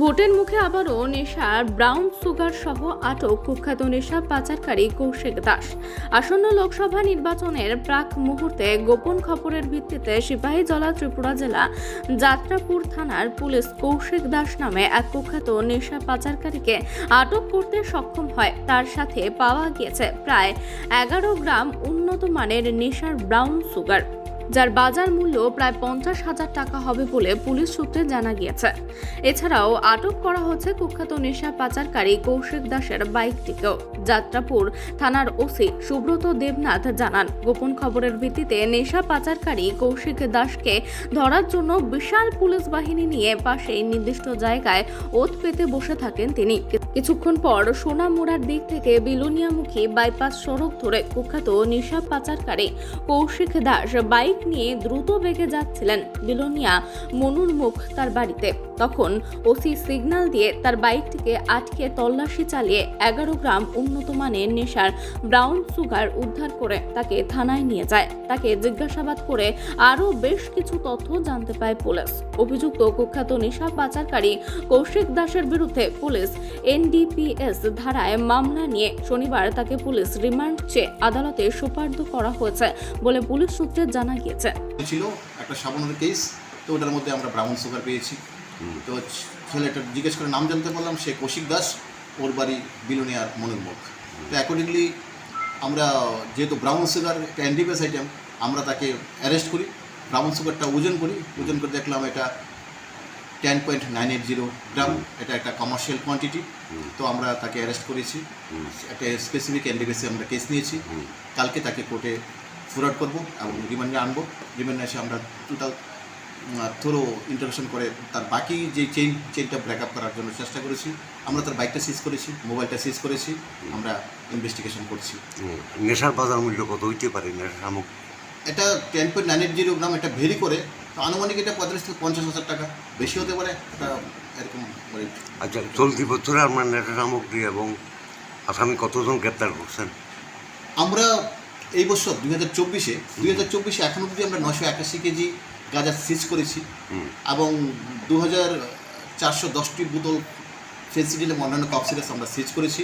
ভোটের মুখে আবারও নেশার ব্রাউন সুগার সহ আটক কুখ্যাত নেশা পাচারকারী কৌশিক দাস। আসন্ন লোকসভা নির্বাচনের প্রাক মুহূর্তে গোপন খবরের ভিত্তিতে সিপাহীজলা ত্রিপুরা জেলা যাত্রাপুর থানার পুলিশ কৌশিক দাস নামে এক কুখ্যাত নেশা পাচারকারীকে আটক করতে সক্ষম হয়। তার সাথে পাওয়া গিয়েছে প্রায় এগারো গ্রাম উন্নত মানের নেশার ব্রাউন সুগার। যার বাজার মূল্য প্রায় পঞ্চাশ হাজার টাকা হবে বলে পুলিশ সূত্রে জানা গিয়েছে। এছাড়াও আটক করা হচ্ছে কুখ্যাত নেশা পাচারকারী কৌশিক দাসের বাইকটিকেও। যাত্রাপুর থানার ওসি সুব্রত দেবনাথ জানান, গোপন খবরের ভিত্তিতে নেশা পাচারকারী কৌশিক দাসকে ধরার জন্য বিশাল পুলিশ বাহিনী নিয়ে পাশেই নির্দিষ্ট জায়গায় ওত পেতে বসে থাকেন তিনি। কিছুক্ষণ পর সোনামুড়ার দিক থেকে বিলোনিয়ামুখী বাইপাস সড়ক ধরে কুখ্যাত নেশা পাচারকারী কৌশিক দাস বাইক নিয়ে দ্রুত বেগে যাচ্ছিলেন বিলোনিয়া মনুর মুখ তার বাড়িতে। তখন ওসি সিগন্যাল দিয়ে তার বাইকটিকে আটকে তল্লাশি চালিয়ে এগারো গ্রাম উন্নত মানের নেশার ব্রাউন সুগার উদ্ধার করে তাকে থানায় নিয়ে যায়। তাকে জিজ্ঞাসাবাদ করে আরও বেশ কিছু তথ্য জানতে পায় পুলিশ। অভিযুক্ত কুখ্যাত নেশা পাচারকারী কৌশিক দাসের বিরুদ্ধে পুলিশ এনডিপিএস ধারায় মামলা নিয়ে শনিবার তাকে পুলিশ রিমান্ড চেয়ে আদালতে সোপার্দ করা হয়েছে বলে পুলিশ সূত্রে জানা গিয়েছে। ছিল একটা সাবানের কেস তো ওটার মধ্যে আমরা ব্রাউন সুগার পেয়েছি। তো ছেলেটা জিজ্ঞেস করে নাম জানতে পারলাম সে কৌশিক দাস ওর বাড়ি বিলোনিয়ার মনের মুখ। তো অ্যাকর্ডিংলি আমরা যেহেতু ব্রাউন সুগার একটা অ্যান্টিবাস আইটেম আমরা তাকে অ্যারেস্ট করি ব্রাউন সুগারটা ওজন করি ওজন করে দেখলাম এটা ten point nine eight zero gram এটা একটা কমার্শিয়াল কোয়ান্টিটি তো আমরা তাকে অ্যারেস্ট করেছি। একটা স্পেসিফিক অ্যান্টিবেসে আমরা কেস নিয়েছি। কালকে তাকে কোর্টে ফরওয়ার্ড করব এবং রিমান্ডে আনব। রিমান্ডে এসে আমরা টোটাল থ্রো ইন্টারভেশন করে তার বাকি যে চেইন চেইনটা ব্রেকআপ করার জন্য চেষ্টা করেছি। আমরা তার বাইকটা সিজ করেছি মোবাইলটা সিজ করেছি আমরা ইনভেস্টিগেশন করছি। নেশার বাজার মূল্য কত হইতে পারে? নেশার সামগ্রী? এটা ten point nine eight zero gram এটা ভেরি করে তো আনুমানিক এটা পঁয়তাল্লিশ থেকে পঞ্চাশ হাজার টাকা বেশি হতে পারে এটা এরকম rate। আচ্ছা চলতি বছরে আপনার নেশা সামগ্রী এবং আসামি কতজন গ্রেপ্তার করছেন? আমরা এই বছর দুই হাজার চব্বিশে দুই হাজার চব্বিশে এখন অবধি আমরা নশো একাশি কেজি গাঁজা সিজ করেছি এবং দু হাজার চারশো দশটি বোতল ফেন্সিডিল এবং অন্যান্য কফ আমরা সিজ করেছি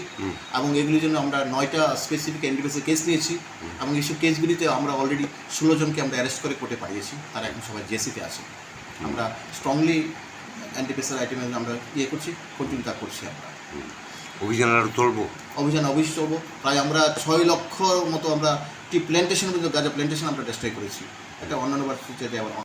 এবং এগুলির জন্য আমরা নয়টা স্পেসিফিক এনডিপিএসের কেস নিয়েছি এবং এইসব কেসগুলিতে আমরা অলরেডি ষোলো জনকে আমরা অ্যারেস্ট করে কোর্টে পাঠিয়েছি তারা এখন সবাই জেসিতে আছে। আমরা স্ট্রংলি অ্যান্টিপিএসের আইটেম আমরা ইয়ে করছি কন্টিনিউ তা করছি আমরা। অভিযান আরও চলবো? অভিযান অবশ্যই চলবো। প্রায় আমরা ছয় লক্ষ মতো আমরা টি প্ল্যান্টেশন পর্যন্ত গাজা প্ল্যান্টেশন আমরা ডেস্ট্রয় করেছি। এটা অন্যান্য বার ফিউচারে আবার